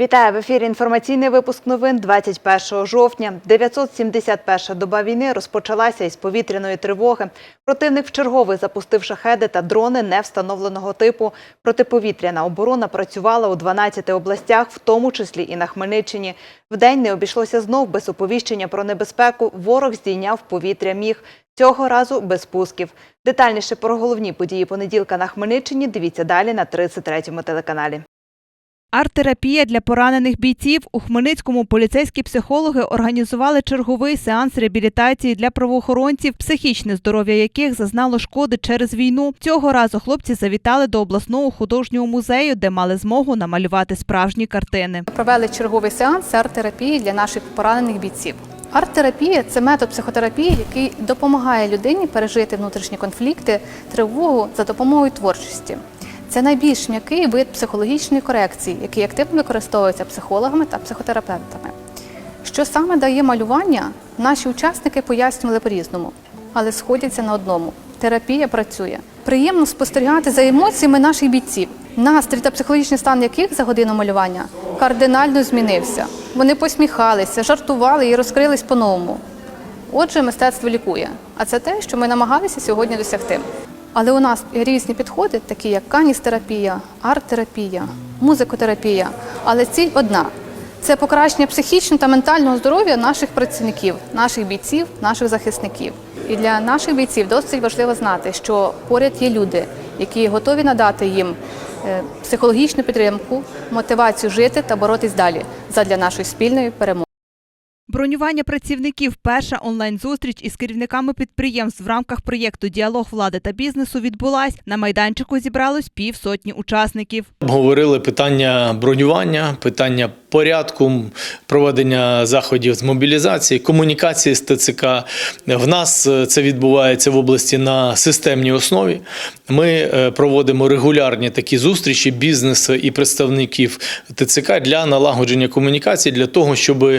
Вітаю в ефірі. Інформаційний випуск новин 21 жовтня. 971 доба війни розпочалася із повітряної тривоги. Противник вчерговий запустив шахеди та дрони невстановленого типу. Протиповітряна оборона працювала у 12 областях, в тому числі і на Хмельниччині. Вдень не обійшлося знов без оповіщення про небезпеку. Ворог здійняв повітря міг. Цього разу без пусків. Детальніше про головні події понеділка на Хмельниччині дивіться далі на 33-му телеканалі. Арт-терапія для поранених бійців у Хмельницькому поліцейські психологи організували черговий сеанс реабілітації для правоохоронців, психічне здоров'я яких зазнало шкоди через війну. Цього разу хлопці завітали до обласного художнього музею, де мали змогу намалювати справжні картини. Провели черговий сеанс арт-терапії для наших поранених бійців. Арт-терапія це метод психотерапії, який допомагає людині пережити внутрішні конфлікти, тривогу за допомогою творчості. Це найбільш м'який вид психологічної корекції, який активно використовується психологами та психотерапевтами. Що саме дає малювання, наші учасники пояснювали по-різному, але сходяться на одному: терапія працює. Приємно спостерігати за емоціями наших бійців, настрій та психологічний стан яких за годину малювання кардинально змінився. Вони посміхалися, жартували і розкрились по-новому. Отже, мистецтво лікує, а це те, що ми намагалися сьогодні досягти. Але у нас різні підходи, такі як каністерапія, арт-терапія, музикотерапія. Але ціль одна це покращення психічного та ментального здоров'я наших працівників, наших бійців, наших захисників. І для наших бійців досить важливо знати, що поряд є люди, які готові надати їм е, психологічну підтримку, мотивацію жити та боротись далі задля нашої спільної перемоги. Бронювання працівників перша онлайн-зустріч із керівниками підприємств в рамках проєкту Діалог влади та бізнесу відбулась. На майданчику зібралось півсотні учасників. Обговорили питання бронювання, питання порядку, проведення заходів з мобілізації, комунікації з ТЦК. В нас е, це відбувається в області на системній основі. Ми е, проводимо регулярні такі зустрічі бізнесу і представників ТЦК для налагодження комунікації, для того, щоб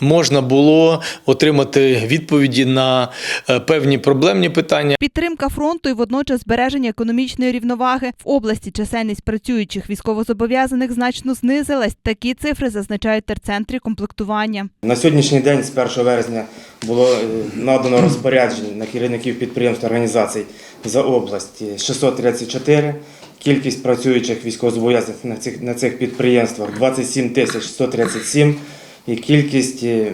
можна було отримати відповіді на е, певні проблемні питання. Підтримка фронту і водночас збереження економічної рівноваги в області чисельність працюючих військовозобов'язаних значно знизилась. Такі цифри зазначають терцентрі комплектування. На сьогоднішній день, з 1 вересня, було е, надано розпоряджень на керівників підприємств організацій за область е, 634. Кількість працюючих військовозобов'язаних на цих, на цих підприємствах 27 тисяч 137. І кількість е,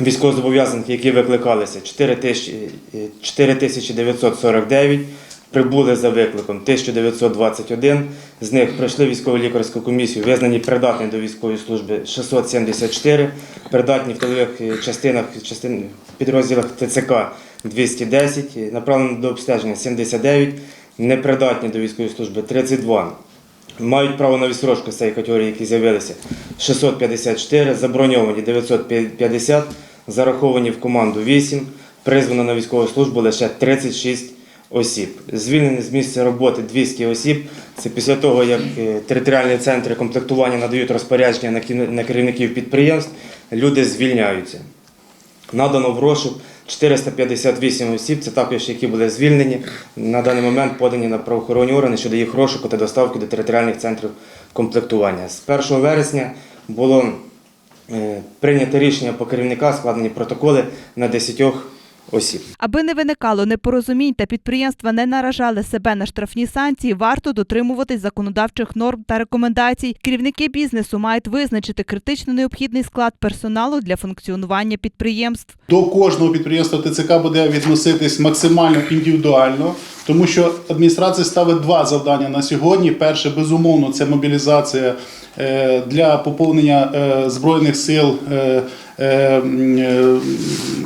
військовозобов'язаних, які викликалися, 4 тисячі- е, 4949. Прибули за викликом. 1921, з них пройшли військово лікарську комісію, визнані придатні до військової служби 674, придатні в тилових е, частинах частин, підрозділах ТЦК 210, е, направлені до обстеження 79, непридатні до військової служби 32. Мають право на відсрочку з цієї категорії, які з'явилися. 654, заброньовані 950, зараховані в команду 8, призвано на військову службу лише 36 осіб. Звільнені з місця роботи 200 осіб. Це після того, як е, територіальні центри комплектування надають розпорядження на керівників підприємств, люди звільняються. Надано в розшук 458 осіб, це також які були звільнені. На даний момент подані на правоохоронні органи щодо їх розшуку та доставки до територіальних центрів комплектування. З 1 вересня було е, прийнято рішення по керівника, складені протоколи на 10 осіб. Аби не виникало непорозумінь та підприємства не наражали себе на штрафні санкції, варто дотримуватись законодавчих норм та рекомендацій. Керівники бізнесу мають визначити критично необхідний склад персоналу для функціонування підприємств. До кожного підприємства ТЦК буде відноситись максимально індивідуально, тому що адміністрація ставить два завдання на сьогодні. Перше, безумовно, це мобілізація е, для поповнення е, збройних сил. Е, е,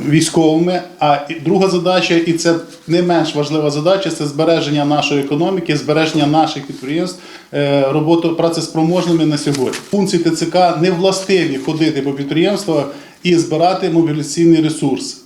Військовими, а друга задача, і це не менш важлива задача, це збереження нашої економіки, збереження наших підприємств, е, роботу працеспроможними на сьогодні. Функції ТЦК не властиві ходити по підприємствах і збирати мобілізаційний ресурс.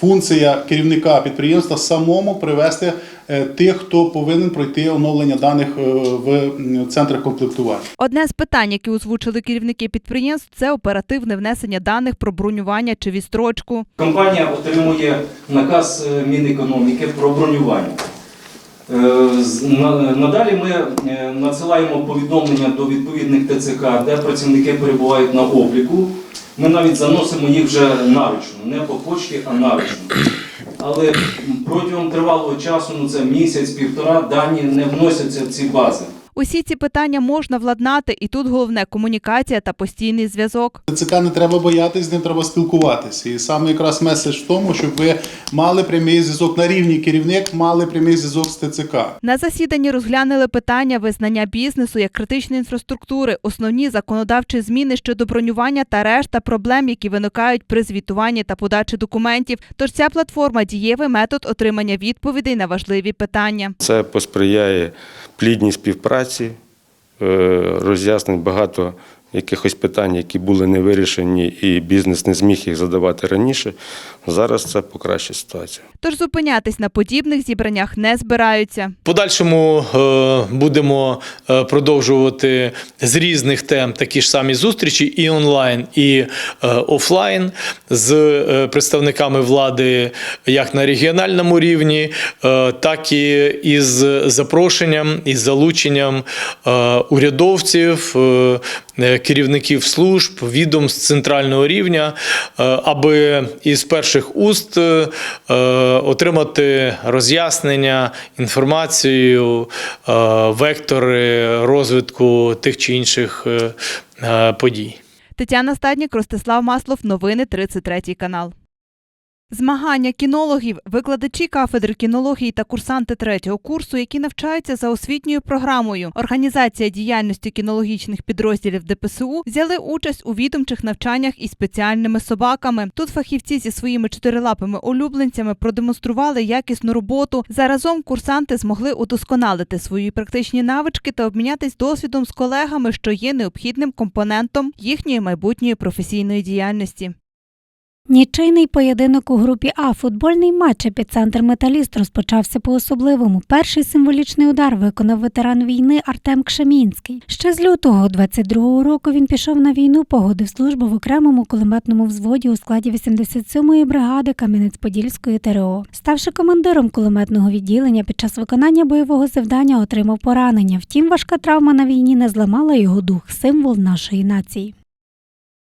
Функція керівника підприємства самому привести е, тих, хто повинен пройти оновлення даних е, в центрах комплектування. Одне з питань, які озвучили керівники підприємств, це оперативне внесення даних про бронювання чи відстрочку. Компанія отримує наказ е, Мінекономіки про бронювання. Надалі ми надсилаємо повідомлення до відповідних ТЦК, де працівники перебувають на обліку. Ми навіть заносимо їх вже наручно, не по почті, а наручно. Але протягом тривалого часу, ну це місяць-півтора, дані не вносяться в ці бази. Усі ці питання можна владнати, і тут головне комунікація та постійний зв'язок. ТЦК не треба боятись, з ним треба спілкуватися. І саме якраз меседж в тому, щоб ви мали прямий зв'язок на рівні керівник, мали прямий зв'язок з ТЦК. На засіданні розглянули питання визнання бізнесу як критичної інфраструктури, основні законодавчі зміни щодо бронювання та решта проблем, які виникають при звітуванні та подачі документів. Тож ця платформа дієвий метод отримання відповідей на важливі питання. Це посприяє плідній співпраці, е, роз'яснень багато якихось питань, які були не вирішені, і бізнес не зміг їх задавати раніше. Зараз це покращить ситуацію. Тож зупинятись на подібних зібраннях не збираються. Подальшому е, будемо е, продовжувати з різних тем такі ж самі зустрічі і онлайн, і е, офлайн з е, представниками влади як на регіональному рівні, е, так і із запрошенням із залученням е, урядовців, керівників служб, відомств центрального рівня, е, аби із перших уст е, е, отримати роз'яснення, інформацію, е, вектори розвитку тих чи інших е, е, подій. Тетяна Стаднік, Ростислав Маслов, новини 33 канал. Змагання кінологів, викладачі кафедри кінології та курсанти третього курсу, які навчаються за освітньою програмою. Організація діяльності кінологічних підрозділів ДПСУ взяли участь у відомчих навчаннях із спеціальними собаками. Тут фахівці зі своїми чотирилапими улюбленцями продемонстрували якісну роботу. Заразом курсанти змогли удосконалити свої практичні навички та обмінятись досвідом з колегами, що є необхідним компонентом їхньої майбутньої професійної діяльності. Нічийний поєдинок у групі А. Футбольний матч епіцентр Металіст розпочався по-особливому. Перший символічний удар виконав ветеран війни Артем Кшемінський. Ще з лютого 22-го року він пішов на війну, погодив службу в окремому кулеметному взводі у складі 87-ї бригади Кам'янець-Подільської ТРО. Ставши командиром кулеметного відділення, під час виконання бойового завдання отримав поранення. Втім, важка травма на війні не зламала його дух, символ нашої нації.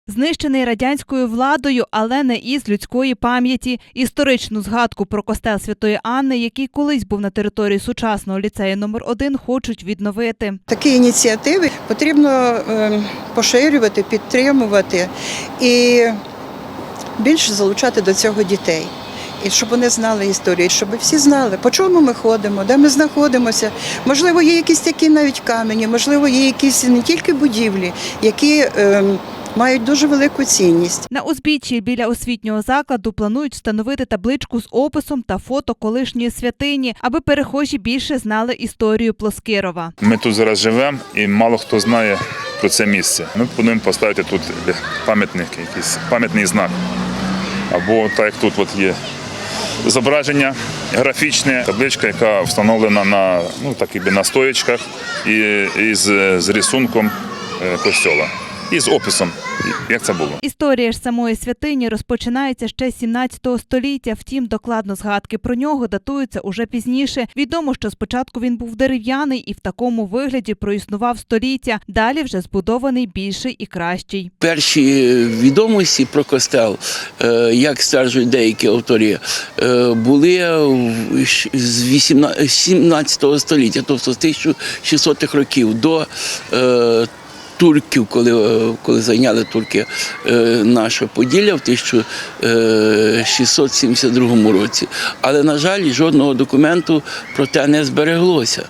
Знищений радянською владою, але не із людської пам'яті. Історичну згадку про костел Святої Анни, який колись був на території сучасного ліцею номер 1 хочуть відновити. Такі ініціативи потрібно е, поширювати, підтримувати і більше залучати до цього дітей. І щоб вони знали історію, щоб всі знали, по чому ми ходимо, де ми знаходимося. Можливо, є якісь такі навіть камені, можливо, є якісь не тільки будівлі, які е, мають дуже велику цінність. На узбіччі біля освітнього закладу планують встановити табличку з описом та фото колишньої святині, аби перехожі більше знали історію Плоскирова. Ми тут зараз живемо і мало хто знає про це місце. Ми плануємо поставити тут пам'ятник, якийсь пам'ятний знак. Або так як тут от є зображення графічне, табличка, яка встановлена на, ну, так, якби на стоячках і, і з, з рисунком е, костьола. І з описом, як це було. Історія ж самої святині розпочинається ще з 17 століття. Втім, докладно згадки про нього датуються уже пізніше. Відомо, що спочатку він був дерев'яний і в такому вигляді проіснував століття. Далі вже збудований більший і кращий. Перші відомості про костел, е, як стверджують деякі автори, е, були з 18 17 століття, тобто з 1600-х років до е, турків, коли, е, коли зайняли турки е, наше Поділля в 1672 році. Але, на жаль, жодного документу про те не збереглося.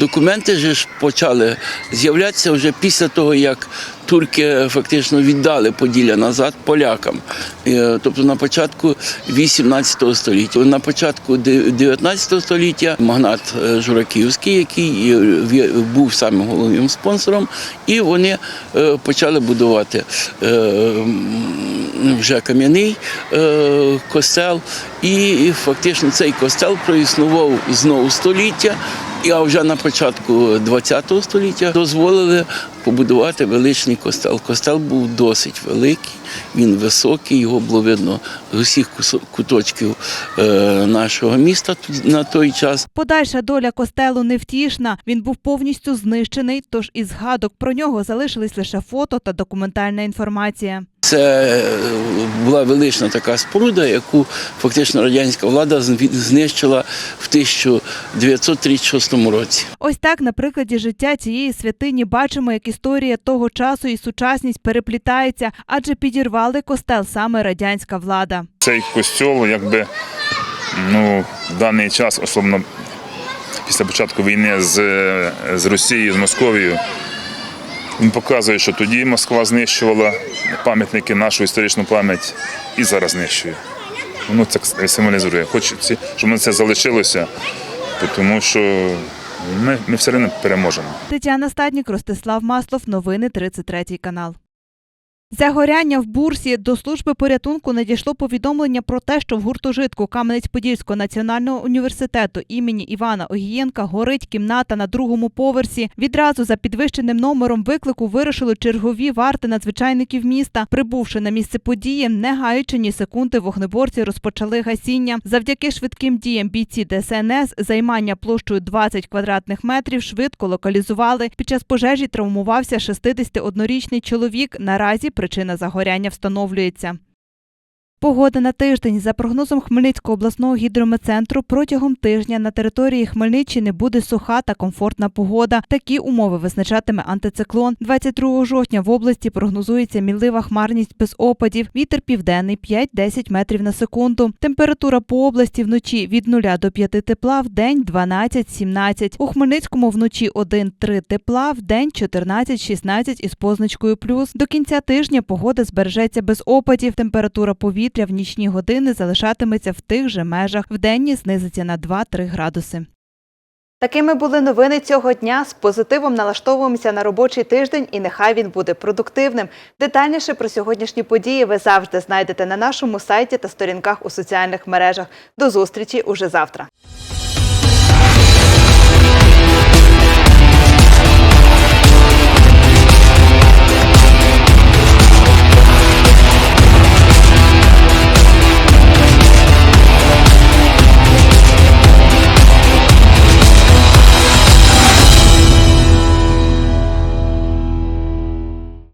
Документи ж почали з'являтися вже після того, як турки фактично віддали Поділля назад полякам. Е, Тобто на початку 18 століття. На початку 19 століття магнат е, Жураківський, який е, був самим головним спонсором, і вони почали будувати вже кам'яний костел. І фактично цей костел проіснував знову століття. І а вже на початку ХХ століття дозволили побудувати величний костел. Костел був досить великий, він високий, його було видно з усіх куточків е, нашого міста на той час. Подальша доля костелу невтішна. Він був повністю знищений, тож із згадок про нього залишились лише фото та документальна інформація. Це е, була велична така споруда, яку фактично радянська влада зн- знищила в 1936 році. Ось так на прикладі життя цієї святині бачимо, як історія того часу і сучасність переплітаються, адже підірвали костел саме радянська влада. Цей костьол, якби ну, в даний час, особливо після початку війни з, з Росією, з Московією, він показує, що тоді Москва знищувала пам'ятники, нашу історичну пам'ять і зараз знищує. Воно це символізує. Хочеться, щоб це залишилося, тому що ми, ми все одно переможемо. Тетяна Стаднік, Ростислав Маслов, новини 33 канал. Загоряння в бурсі до служби порятунку надійшло повідомлення про те, що в гуртожитку Кам'янець-Подільського національного університету імені Івана Огієнка горить кімната на другому поверсі. Відразу за підвищеним номером виклику вирушили чергові варти надзвичайників міста. Прибувши на місце події, не гаючи ні секунди, вогнеборці розпочали гасіння. Завдяки швидким діям бійці ДСНС займання площею 20 квадратних метрів швидко локалізували. Під час пожежі травмувався 61-річний чоловік. Наразі причина загоряння встановлюється. Погода на тиждень. За прогнозом Хмельницького обласного гідрометцентру, протягом тижня на території Хмельниччини буде суха та комфортна погода. Такі умови визначатиме антициклон. 22 жовтня в області прогнозується мінлива хмарність без опадів. Вітер південний 5-10 метрів на секунду. Температура по області вночі від 0 до 5 тепла, в день 12-17. У Хмельницькому вночі 1-3 тепла, в день 14-16 із позначкою плюс. До кінця тижня погода збережеться без опадів. Температура повітря в нічні години залишатиметься в тих же межах. В денні знизиться на 2-3 градуси. Такими були новини цього дня. З позитивом налаштовуємося на робочий тиждень і нехай він буде продуктивним. Детальніше про сьогоднішні події ви завжди знайдете на нашому сайті та сторінках у соціальних мережах. До зустрічі уже завтра.